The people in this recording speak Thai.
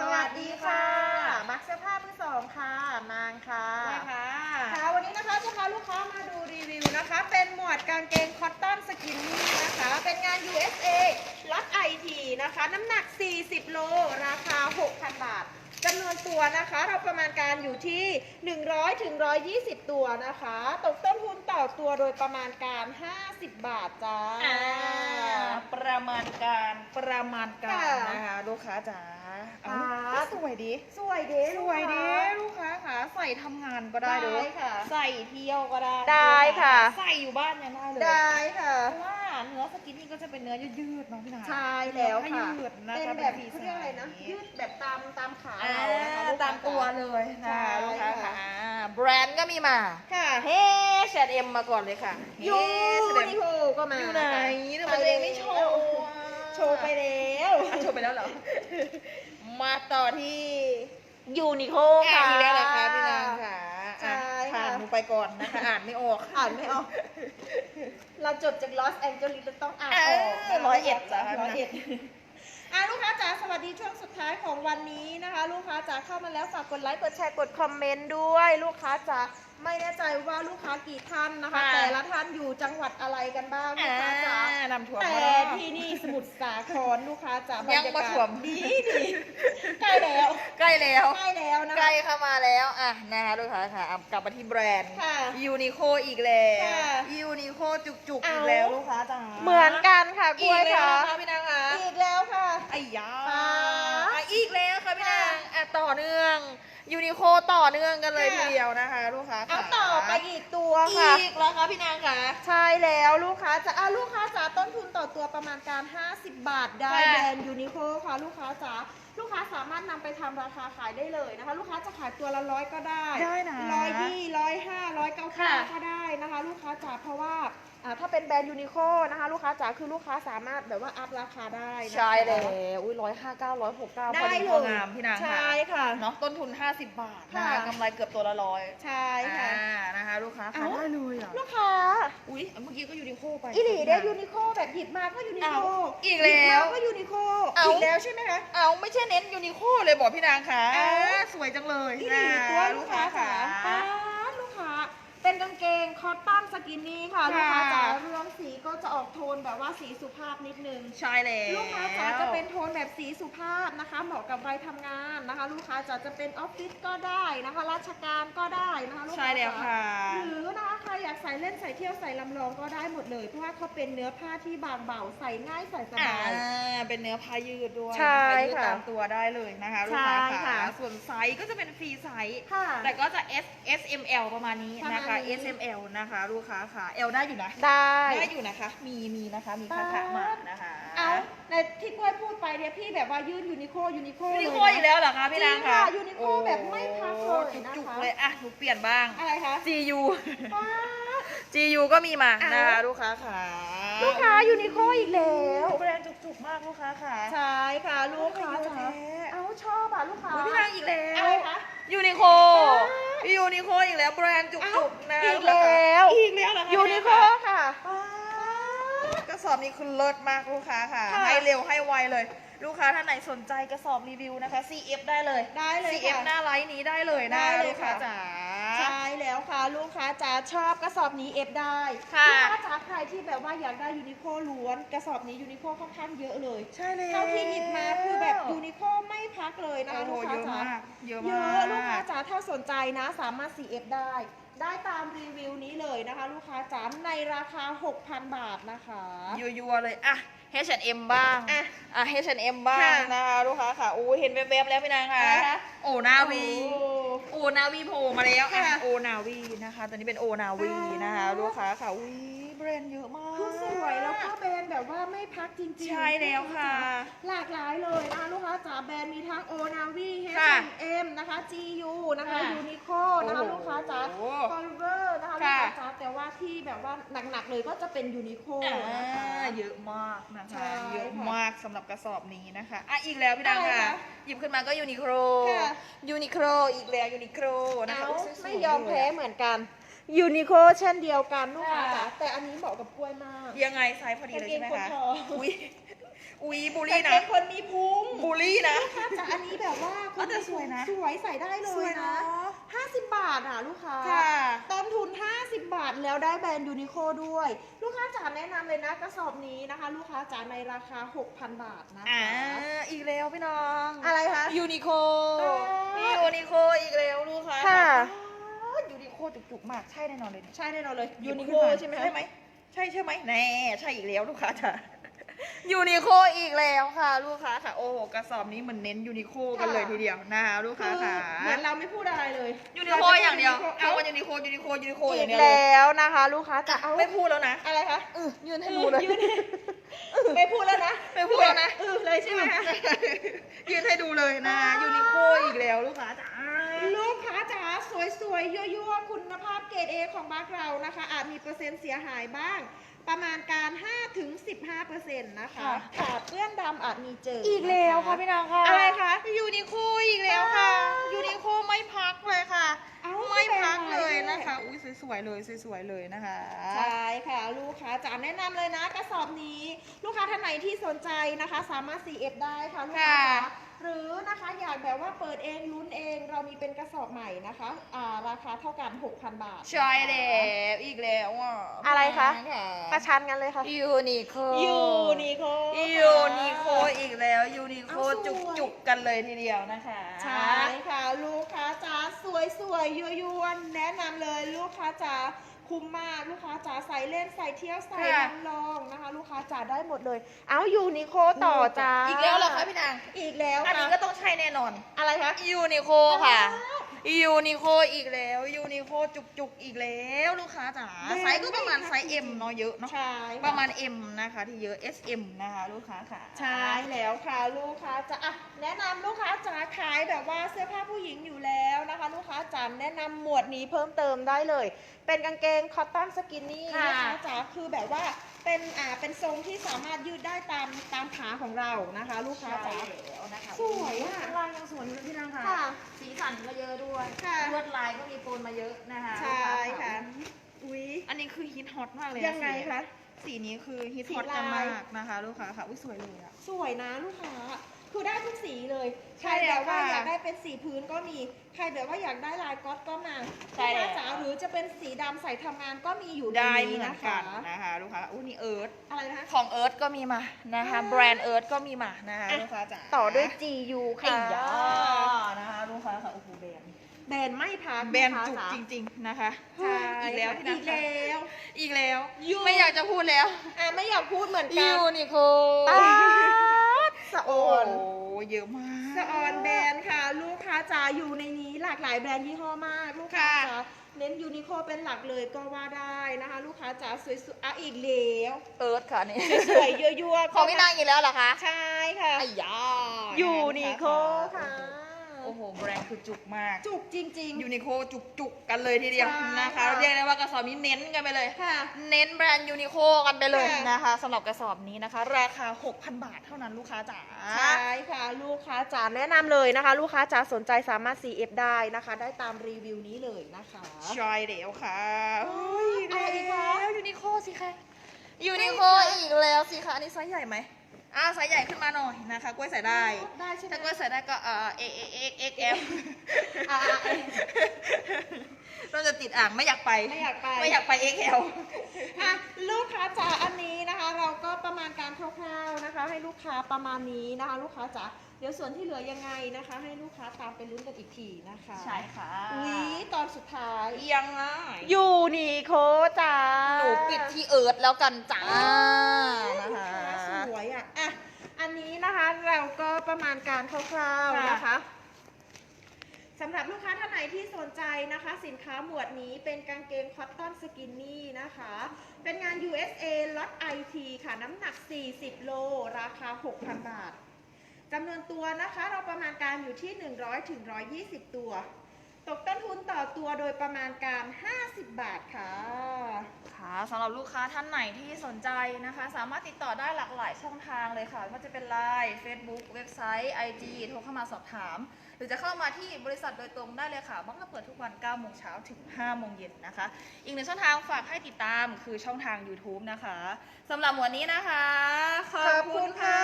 สวัสดีค่ะ มักเสื้อผ้ามือสองค่ะ นางค่ะได้ค่ะ ค่ะ วันนี้นะคะจะพาลูกค้ามาดูรีวิวนะคะ เป็นหมวดกางเกงคอตตอนสกินนี่นะคะ เป็นงาน USA ล็อตไอทีนะคะ น้ำหนัก 40 โล ราคา 6,000 บาท จำนวนตัวนะคะ เราประมาณการอยู่ที่ 100ถึง120 ตัวนะคะ ตกต้นทุนต่อตัวโดยประมาณการ 50 บาทจ้าอ่าประมาณการประมาณการค่ะนะคะลูกค้าจ๋าค่ะเอาสวยดี สวยเด้สวยดีลูกค้าค่ะใส่ทำงานก็ได้เลยค่ะ ใส่เที่ยวก็ได้ได้ค่ะ ใส่อยู่บ้านยังได้เลยได้ค่ะ เพราะว่าเนื้อสกินนี่ก็จะเป็นเนื้อยืดๆเนาะพี่นาใช่แล้วค่ะยืดนะเป็นคะแบบฟรีเขาเรียกอะไรนะไซส์ยืดแบบตามตามขาอ่าเรานะคะลูกค้ตามตัวเลยนะใช่คะลูกค้าค่ะค่ะอ่าแบรนด์ก็มีมาค่ะเฮ้แชดเอ็มมาก่อนเลยค่ะยูแชดเอ็มนิโคก็มาอยู่ไหนค่ะทำไมตัวเองไม่โชว์อะโชว์ไปแล้วอะโชว์ไปแล้วเหรอมาต่อที่ยูนิโคค่ะอีกแล้วเหรอคะพี่นางค่ะใช่อะค่ะผ่านหนูไปก่อนนะคะอ่านไม่ออกอ่านไม่ออก เราจบจากลอสแองเจลิสเราต้องอ่านออกเออร้อยเอ็ดจ้ะ ร้อยเอ็ดอะลูกค้าจ๋าสวัสดีช่วงสุดท้ายของวันนี้นะคะ ลูกค้าจ๋าเข้ามาแล้วฝากกดไลค์กดแชร์กดคอมเมนต์ด้วย ลูกค้าจ๋า ไม่แน่ใจว่าลูกค้ากี่ท่านนะคะ ค่ะ แต่ละท่านอยู่จังหวัดอะไรกันบ้างลูกค้าจ๋าอ่านำถั่วแต่มาที่นี่สมุทรสาครลูกค้าจ๋าบรยังรยามากาถ่วศมดีดีใกล้แล้วใกล้แล้ว ใกล้แล้วนะใกล้คะเข้ามาแล้วอะนะคะลูกค้าค่ะอะกลับมาที่แบรนด์ค่ะยูนิโคอีกแล้วค่ะยูนิโคจุกๆเอาอีกแล้วลูกค้าจ๋าเหมือนกันค่ะกอีล้วยกแล้วค่ะนะคะพี่นางค่ะอีกแล้วค่ะ ไอ้ยาป๊าอะอีกแล้วค่ะพี่นางอะต่อเนื่อง ยูนิโคต่อเนื่องกันเลยค่ะทีเดียวนะคะลูกค้าเอาค่ะต่อไปอีกตัวค่ะ อีกแล้วค่ะพี่นางค่ะ ใช่แล้วลูกค้าจะอะลูกค้าจ๋าต้นทุนต่อตัวประมาณการ 50 บาทได้ค่ะ แบรนด์ยูนิโคค่ะ ลูกค้าจ๋า ลูกค้าสามารถนำไปทำราคาขายได้เลยนะคะ ลูกค้าจะขายตัวละร้อยก็ได้ได้นะร้อยยี่ร้อยห้าร้อยเก้าค่ะ ก็ได้นะคะ ลูกค้าจ๋าเพราะว่าอ่าถ้าเป็นแบรนด์ยูนิโคนะคะ ลูกค้าจ๋าคือลูกค้าสามารถแบบว่าอัพราคาได้นะคะ ใช่แล้วอุ้ยร้อยห้าเก้าร้อยหกเก้าพอได้ดีเลพอยงามพี่นางค่ะใช่ค่ะ เนาะต้นทุน 50 บาทนะค่ะ คะกำไรเกือบตัวละร้อยใช่ค่ะ อ่านะคะลูกค้าเอ้าขายได้เลยอะ ลูกค้าอุ้ยเมื่อกี้ก็ยูนิโคไปอีหลีเด้พี่ยูนางนิโคแบบหยิบมาก็ยูนิโคเอ้าอีกแล้วหยิบมาก็ยูนิโคเอ้า อีกแล้วใช่ไหมคะ เอาไม่ใช่เน้นยูนิโคเลยบอกพี่นางค่ะเอ้าสวยจังเลยอีหลีตัวลูกค้าค่ะจ๋าป๊าดลูกค้าเป็น กางเกงคอตตอนสกินนี่ค่ะลูกค้าจ๋าเรื่องสีก็จะออกโทนแบบว่าสีสุภาพนิดนึง ใช่แล้วลูกค้าจ๋าจะเป็นโทนแบบสีสุภาพนะคะ เหมาะกับวัยทำงานนะคะ ลูกค้าจ๋าจะเป็นออฟฟิศก็ได้นะคะ ราชการก็ได้นะคะลูกใช่ค้าแล้วจ๋าค่ะ หรือนะคะใครอยากใส่เล่นใส่เที่ยวใส่ลำลองก็ได้หมดเลย เพราะว่าเขาเป็นเนื้อผ้าที่บางเบาใส่ง่ายใส่สอ่าบายเป็นเนื้อผ้ายืดด้วยใช่ผ้ายืดค่ะตามตัวได้เลยนะคะลูกค้าใช่ค่ะส่วนไซส์ก็จะเป็นฟรีไซส์ค่ะแต่ก็จะ S S M L ประมาณนี้นะคะประมาณนี้ S M L นะคะ ลูกค้าค่ะ L ได้อยู่นะ ได้ ได้อยู่นะคะ มีมีนะคะ มีคาถามานะคะ เอาในที่กล้วยพูดไปเนี่ยพี่แบบว่ายืดยูนิโคยูนิโคยูนิโคเลยนะอีกแล้วเหรอคะพี่นางจริงคะค่ะยูนิโคแบบไม่พักเลยนะคะจุกๆเลยอะหนูเปลี่ยนบ้าง อะไรคะ G U ป๊าด G U ก็มีมาเอานะคะลูกค้าค่ะ ลูกค้ายูนิโคอีกแล้วแบรนด์จุกๆมากลูกค้าค่ะ ใช่ค่ะลูกค้าเยอะจ๋าแท้เอาชอบอะลูกค้าอุ๊ยพี่นางอีกแล้วอะไรคะ ยูนิโคป๊ายูนิโคอีกแล้วแบรนด์จุเอ้ากๆนะอีกลูค้าค่ะแล้วอีกแล้วเหรอคะยูนิโคค่ะ ป๊าดกระสอบนี้คือเลิศมากลูกค้าค่ะ ค่ะให้เร็วให้ไวเลย ลูกค้าท่านไหนสนใจกระสอบรีวิวนะคะ CF ได้เลย ได้เลย CF ค่ะหน้าไลน์นี้ได้เลยนะได้เลยลูกค้าค่ะ จ๋า ใช่แล้วค่ะลูกค้าจ๋าชอบกระสอบนี้เอฟได้ค่ะ ลูกค้าจ๋าใครที่แบบว่าอยากได้ยูนิโคล้วนกระสอบนี้ยูนิโคค่อนข้างเยอะเลยใช่เลยเท่าที่หยิบมาคือแบบยูนิโคไม่พักเลยนะโอ้คะโหลูกเยค้าอะจ๋ามากเยอะเยมาอะลูกค้าก จ๋าถ้าสนใจนะสามารถ CF ได้ ได้ตามรีวิวนี้เลยนะคะ ลูกค้าจ๋าในราคา 6,000 บาทนะคะ ยัวๆเลย อะ H&M บ้างอะอะ H&M บ้างค่ะนะคะลูกค้าค่ะโอ้ยเห็นแวบๆแล้วพี่นางค่ะอะไรคะ โอนาวีโอ้ โอนาวีโผล่มาแล้วค่ะอะโอนาวีนะคะตอนนี้เป็นโอนาวีนะคะอ่า ลูกค้าค่ะอุ้ยแบรนด์เยอะมาก คือสวยแล้วก็แบรนด์แบบว่าไม่พักจริงๆใช่แล้วค่ะหลากหลายเลยนะคะลูกค้าจ๋าแบรนด์มีทั้งโอนาวีค่ะ H&M นะคะ GU นะคะค่ะยูนิโคนะคะโอ้โหลูกค้าจ๋า f o r e v e r นะคะลูกค่ะค้าจ๋าแต่ว่าที่แบบว่าหนักๆเลยก็จะเป็นยูนิโคอ่านะคะ เยอะมากนะใช่คะค่ะเยอะมากสำหรับกระสอบนี้นะคะอะอีกแล้วพี่นางอะไรค่ะ คะหยิบขึ้นมาก็ยูนิโคลค่ะยูนิโคลอีกแล้วยูนิโคลนะคะเอาอุ๊สวๆไม่ยอมแพ้เหมือนกันยูนิโคเช่นเดียวกันลูกค้าจ๋าแต่อันนี้เหมาะกับกล้วยมาก ยังไงไซส์พอดีเลยใช่ไหมกางเกงคนคะทออุ้ย อุ้ยบูลแต่ลี่นะเป็นคนมีพุงบูลลี่นะลูกค้าจ๋าอันนี้แบบว่าอ๋อแต่สวยนะสวยใส่ได้เลสวยยนะเนาะ50บาทอะลูกค้าค่ะต้นทุน 50 บาทแล้วได้แบรนด์ยูนิโคด้วย ลูกค้าจ๋าแนะนำเลยนะกระสอบนี้นะคะ ลูกค้าจ๋าในราคา 6,000 บาทนะอ่า คะอีกแล้วพี่น้องอะไรคะ ยูนิโคอ๋อยูนิโคอีกแล้วลูกค้าค่ะอ๋อยูนิโคจุกๆมากใช่แน่นอนเลยเนี่ยใช่แน่นอนเลยหยิยูบนิขึ้โคนมาใช่ไหมใช่ไหมใช่ใช่ไหมแน่ใช่อีกแล้วลูกค้าจ้ะ ยูนิโคอีกแล้วค่ะ ลูกค้าค่ะ โอ้โหกระสอบนี้เหมือนเน้นยูนิโคกันเลยทีเดียวนะคะลูกคืค้าอค่ะเหมือนเราไม่พูดอะไรเลยยูนิโคอย่างเดียวเอาเอายูนิโคยูนิโคยูนิโคออีย่างกเดียวเลยแล้วนะคะ ลูกค้าจ๋าเอาไม่พูดแล้วนะอะไรคะเออยืนให้ดูเลยยืนไม่พูดแล้วนะไม่พูดแล้วนะเออเลยใช่ไหมคะยืนให้ดูเลยนะยูนิโคอีกแล้วลูกค้าจ้าลูกค้าจ๋าสวยๆยั่วๆคุณภาพเกรดเอของบ้านเรานะคะ อาจมีเปอร์เซ็นต์เสียหายบ้าง ประมาณการ 5-15%นะคะค่ะ ขาดเปื้อนดำอาจมีเจออีอีกแล้วค่ะพี่นางค่ะ อะไรคะยูนิโคอีกแล้วค่ะอ้าวยูนิโคไม่พักเลยค่ะเอ้า ไม่พักไม่เป็นไรเลยนะคะ อุ้ยสวยๆเลยสวยๆเลยนะคะ ใช่ค่ะ ลูกค้าจ๋าแนะนำเลยนะกระสอบนี้ ลูกค้าท่านไหนที่สนใจนะคะ สามารถ CF ได้ค่ะลูกค้าจ๋าค่ะหรือนะคะอยากแบบว่าเปิดเองลุ้นเองเรามีเป็นกระสอบใหม่นะคะอ่าราคาเท่ากัน 6,000 บาทใช่แล้วอีกแล้วอะอะไรคะค่ะประชันกันเลยค่ะ ยูนิโคยูนิโคยูนิโคอีกแล้วยูนิโคเอาสวยจุกจุกๆกันเลยทีเดียวนะคะ ใช่ค่ะลูกค้าจ๋าสว ยสวยวนแนะนำเลยลูกค้าจ๋าคุ้มมากลูกค้าจ๋าใส่เล่นใส่เที่ยวใส่น้ำลองนะคะ ลูกค้าจ๋าได้หมดเลย เอายูนิโคต่อจ้าอีกแล้วเหรอคะพี่นาง อีกแล้วอันนี้ค่ะก็ต้องใช่แน่นอนอะไรคะ ยูนิโคค่ะ ยูนิโคอีกแล้วยูนิโคจุกจุกๆอีกแล้วลูกค้าจ๋าแบรนด์ไซส์ก็ประมาณไซส์ M เนาะเยอะเนาะใช่ค่ประมาณ M นะคะที่เยอะ S M นะคะลูกค้าค่ะ ใช่แล้วค่ะลูกค้าจ๋าอะแนะนำลูกค้าจ๋าขายแบบว่าเสื้อผ้าผู้หญิงอยู่แล้วนะคะ ลูกค้าจ๋าแนะนำหมวดนี้เพิ่มเติมได้เลย เป็นกางเกงคอตตอนสกินนี่ค่ะ นะคะจ๋าคือแบบว่า เป็นอ่าเป็นทรงที่สามารถยืดได้ตามตามขาของเรานะคะ ลูกค้าจ๋าแล้วนะคะสวยอะลายยังสวยอยู่พี่นางค่ะ ค่ะสีสันก็เยอะด้วยค่ะลวดลายก็มีโปนมาเยอะนะคะใช่ค่ะอุ๊ยอันนี้คือฮิตฮอตมากเลยนยังไงสีคะ สีนี้คือฮิตสีฮอตกันลายมากนะคะ ลูกค้าค่ะอุ้ยสวยเลยอะสวยนะลูกค้า คือได้ทุกสีเลย ใคใช่รแบบว่าค่ะอยากได้เป็นสีพื้นก็มี ใครแบบว่าอยากได้ลายก๊อตก็มาใช่ลูกแล้วค้าจ๋าหรือจะเป็นสีดำใส่ทำงานก็มีอยู่ได้ในเหมืนี้อนนะกัคะนนะคะลูกค้าอุ้ยนี่เอิร์ธอะไรนะคะ ของเอิร์ธก็มีมานะคะอ่าแบรนด์เอิร์ธก็มีมานะคะอะ ลูกค้าจ๋าต่อด้วย GU ไอ้ค่ะยานะคะลูกค้าค่ะโอ้โหแบรนด์แบรนด์ไม่พักแบรนด์ะคะจุกจ๋าจริงๆนะคะใช่อีกแล้วพี่อีนะกคะแล้ว อีกแล้วยูไม่อยากจะพูดแล้วอะไม่อยากพูดเหมือนกัยูนนิโคตาด สะอโอ้อนเยอะมากสะออนแบรนด์ค่ะ ลูกค้าจ๋าอยู่ในนี้หลากหลายแบรนด์ยี่ห้อมาก ลูกค้าค่ะจ๋าเน้นยูนิโคเป็นหลักเลยก็ว่าได้นะคะ ลูกค้าจ๋าสวยๆอะอีกแล้วเอิร์ธค่ะนี่สวยๆยั่วๆของพี่นางอีกแล้วเหรอคะ ใช่ค่ะไอ้ยายูนิโคค่ะ โอ้โห แบรนด์คือจุกมาก จุกจริง ยูนิโคจุกๆกันเลยทีเดียวใช่นะคะ ค่ะ เรียกได้ว่ากระสอบนี้เน้นกันไปเลย ๆ ค่ะ เน้นแบรนด์ยูนิโคกันไปเลยค่ะ นะคะสำหรับกระสอบนี้นะคะ ราคา 6,000 บาทเท่านั้นลูกค้าจ๋า ใช่ค่ะ ลูกค้าจ๋าแนะนำเลยนะคะ ลูกค้าจ๋าสนใจสามารถ CF ได้นะคะ ได้ตามรีวิวนี้เลยนะคะใช่เดี๋ยวค่ะโอ้โอ้ยยอะไรอีกวะแล้วยูนิโคสิคะยูนิโคอีกแล้วสิคะอันนี้ไซส์ใหญ่ไหม อ่าไซส์ใหญ่ขึ้นมาหน่อยนะคะกล้วยใส่ได้ ได้ใช่ไหม ถ้ากล้วยใส่ได้ก็เอ่อ A A X X X M อ่าเราจะติดอ่างไม่อยากไปไม่อยากไป ไม่อยากไป XL อะลูกค้าจ๋าอันนี้นะคะ เราก็ประมาณการคร่าวๆนะคะ ให้ลูกค้าประมาณนี้นะคะ ลูกค้าจ๋า เดี๋ยวส่วนที่เหลือยังไงนะคะ ให้ลูกค้าตามไปลุ้นกันอีกทีนะคะใช่ค่ะวีตอนสุดท้ายยังไงยูนิโคจ๋าหนูปิดที่เอิร์ธแล้วกันจ้าอ่านะลูกคะค้าสวยอะอะอันนี้นะคะเราก็ประมาณการคร่าวๆค่ะนะคะสำหรับลูกค้าท่านไหนที่สนใจนะคะ สินค้าหมวดนี้เป็นกางเกงคอตตอนสกินนี่นะคะ เป็นงาน USA ล็อต IT ค่ะ น้ำหนัก 40 โล ราคา 6,000 บาท จำนวนตัวนะคะ เราประมาณการอยู่ที่ 100ถึง120 ตัว ตกต้นทุนต่อตัวโดยประมาณการ 50 บาทค่ะค่ะสำหรับลูกค้าท่านไหนที่สนใจนะคะ สามารถติดต่อได้หลากหลายช่องทางเลยค่ะไม่ว่าจะเป็น Line Facebook เว็บไซต์ IG โทรเข้ามาสอบถาม หรือจะเข้ามาที่บริษัทโดยตรงได้เลยค่ะบ้างจะเปิดทุกวัน 9 โมงเช้าถึง 5 โมงเย็นนะคะ อีกหนึ่งช่องทางฝากให้ติดตามคือช่องทาง YouTube นะคะสำหรับวันนี้นะคะ ขอบคุณค่ะ